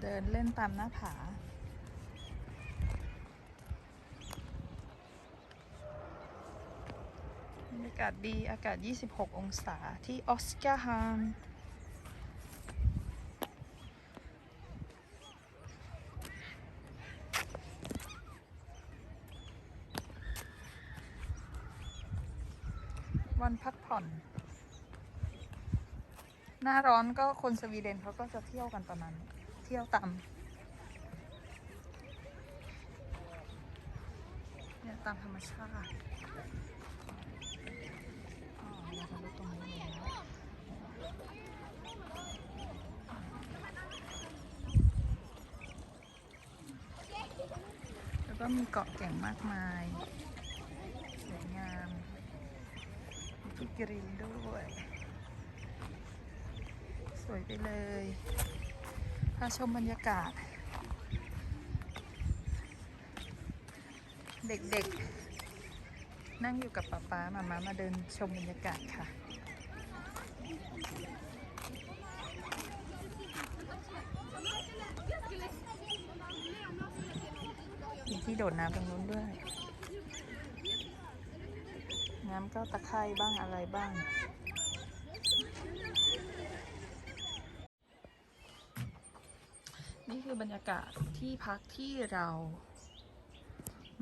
เดินเล่นตามหน้าผา บรรยากาศดีอากาศ 26 องศาที่ออสการ์ฮามวันพักผ่อน หน้าร้อนก็คนสวีเดนเขาก็จะเที่ยวกันประมาณนี้ เที่ยวตามเนี่ยตามธรรมชาติแล้วก็มีเกาะแก่งมากมายสวยงามมีกรีนด้วย สวยไปเลย พาชมบรรยากาศ เด็กๆ นั่งอยู่กับป๊าป๊ามามามาเดินชมบรรยากาศค่ะ มีที่โดดน้ำตรงนู้นด้วย น้ำก็ตะไคร่บ้างอะไรบ้าง คือบรรยากาศที่พักที่เรา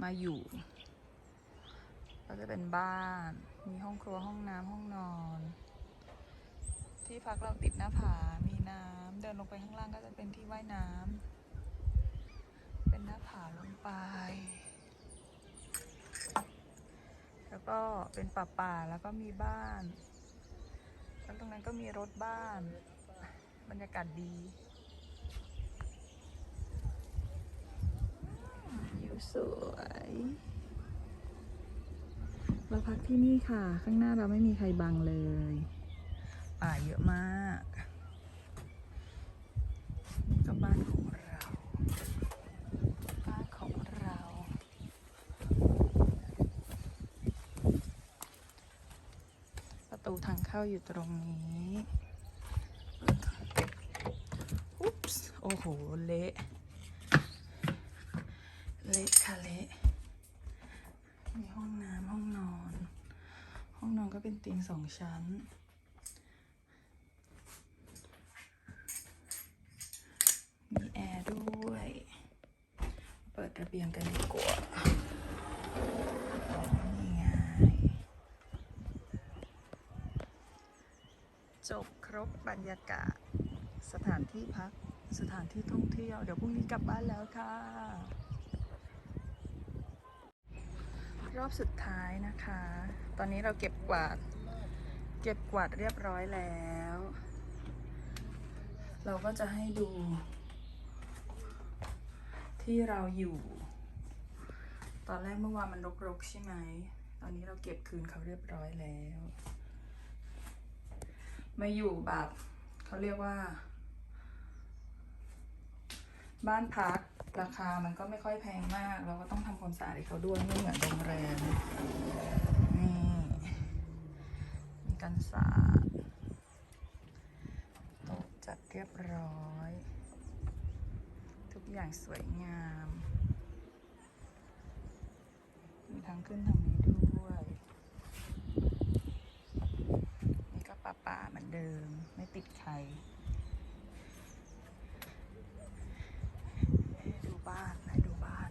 มาอยู่ ก็จะเป็นบ้าน มีห้องครัวห้องน้ำห้องนอน ที่พักเราติดหน้าผา มีน้ำเดินลงไปข้างล่างก็จะเป็นที่ว่ายน้ำเป็นหน้าผาลงไป แล้วก็เป็นป่าป่าๆแล้วก็มีบ้านแล้วตรงนั้นก็มีรถบ้าน บรรยากาศดี วิว สวยเราพักที่นี่ค่ะ ข้างหน้าเราไม่มีใครบังเลย ป่าเยอะมากก็บ้านของเราบ้านของเรา ประตูทางเข้าอยู่ตรงนี้อุ๊ปส์โอ้โห เละ เละค่ะเละมีห้องน้ำห้องนอน ห้องนอนก็เป็นเตียงสองชั้น มีแอร์ด้วย เปิดระเบียงกันดีกว่านี่ไงจบครบบรรยากาศ สถานที่พักสถานที่ท่องเที่ยว เดี๋ยวพรุ่งนี้กลับบ้านแล้วค่ะ รอบสุดท้ายนะคะ ตอนนี้เราเก็บกวาด เก็บกวาดเรียบร้อยแล้ว เราก็จะให้ดู ที่เราอยู่ ตอนแรกเมื่อวานมันรกๆใช่ไหม ตอนนี้เราเก็บคืนเขาเรียบร้อยแล้ว มาอยู่แบบเขาเรียกว่า บ้านพักราคามันก็ไม่ค่อยแพงมาก เราก็ต้องทำความสะอาดให้เขาด้วยไม่เหมือนโรงแรมนี่มีกันสาดโต๊ะจัดเรียบร้อย ทุกอย่างสวยงาม มีทางขึ้นทางนี้ด้วย นี่ก็ป่าป่าๆเหมือนเดิมไม่ติดใคร ให้ดูบ้านให้ดูบ้าน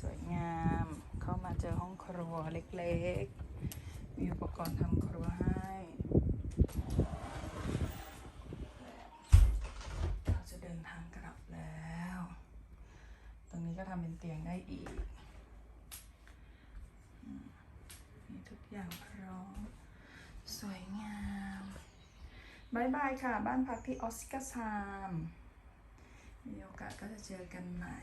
สวยงาม เข้ามาเจ อห้องครัวเล็กๆ มีอุปกรณ์ทำครัวให้เราจะเดินทางกลับแล้ว ตรงนี้ก็ทำเป็นเตียงได้อีกมมีทุกอย่างพร้อม สวยงามบายบายค่ะ บ้านพักที่ออสการ์ซาม มีโอกาสก็จะเจอกันใหม่